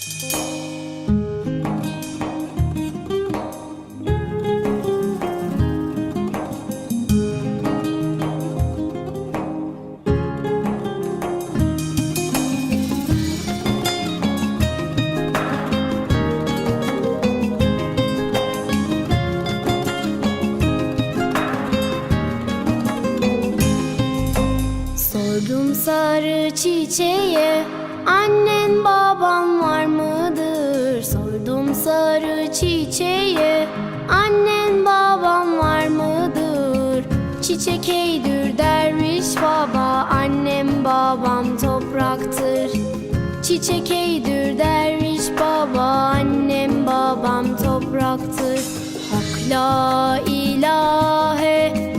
Música Sordum sarı çiçeğe. Annen baban var mıdır? Sordum sarı çiçeğe. Annen baban var mıdır? Çiçek eydür derviş baba. Annem babam topraktır. Çiçek eydür derviş baba. Annem babam topraktır. Hak la ilahe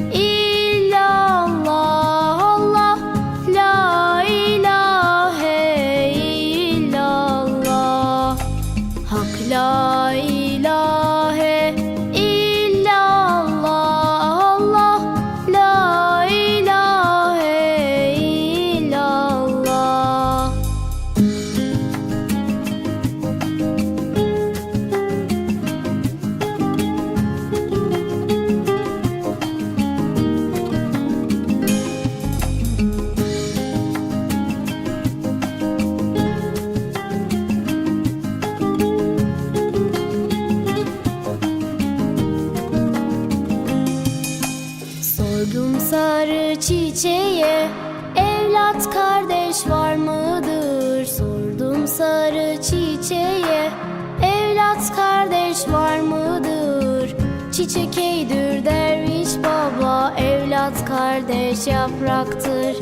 çiçeğe Evlat kardeş var mıdır? Sordum sarı çiçeğe Evlat kardeş var mıdır? Çiçek eydür derviş baba Evlat kardeş yapraktır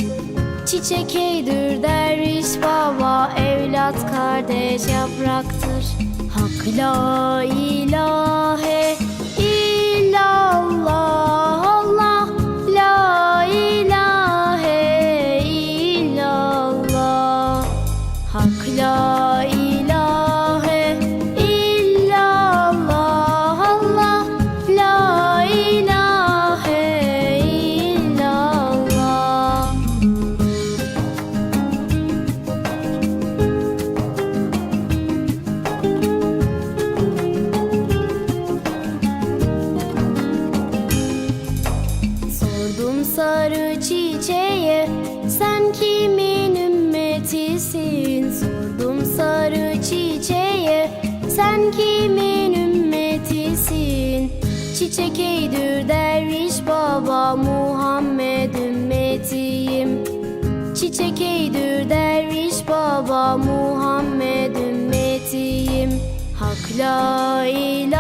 Çiçek eydür derviş baba Evlat kardeş yapraktır Hak la ilahe sarı çiçeğe sen kimin ümmetisin? Sordum sarı çiçeğe sen kimin ümmetisin? Çiçek eydür derviş baba Muhammed ümmetiyim. Çiçek eydür derviş baba Muhammed ümmetiyim. Hak la ilahe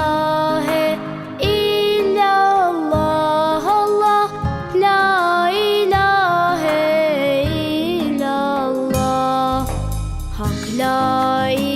Hak la ilahe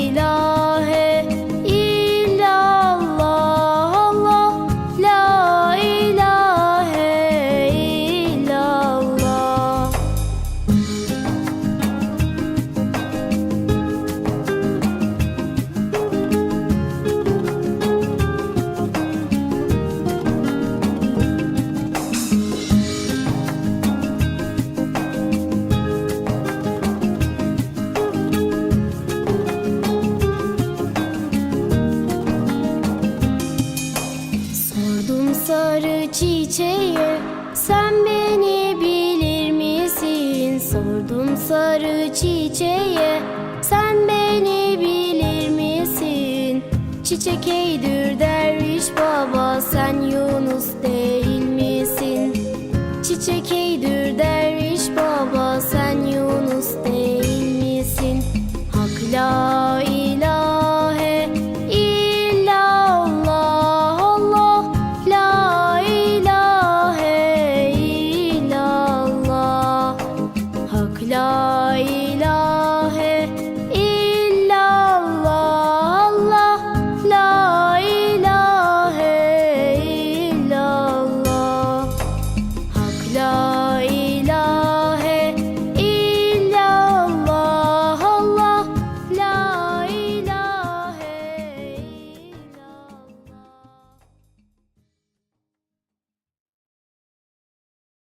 sarı çiçeğe sen beni bilir misin? Sordum sarı çiçeğe sen beni bilir misin? Çiçek eydür derviş baba sen Yunus değil misin? Çiçek 올려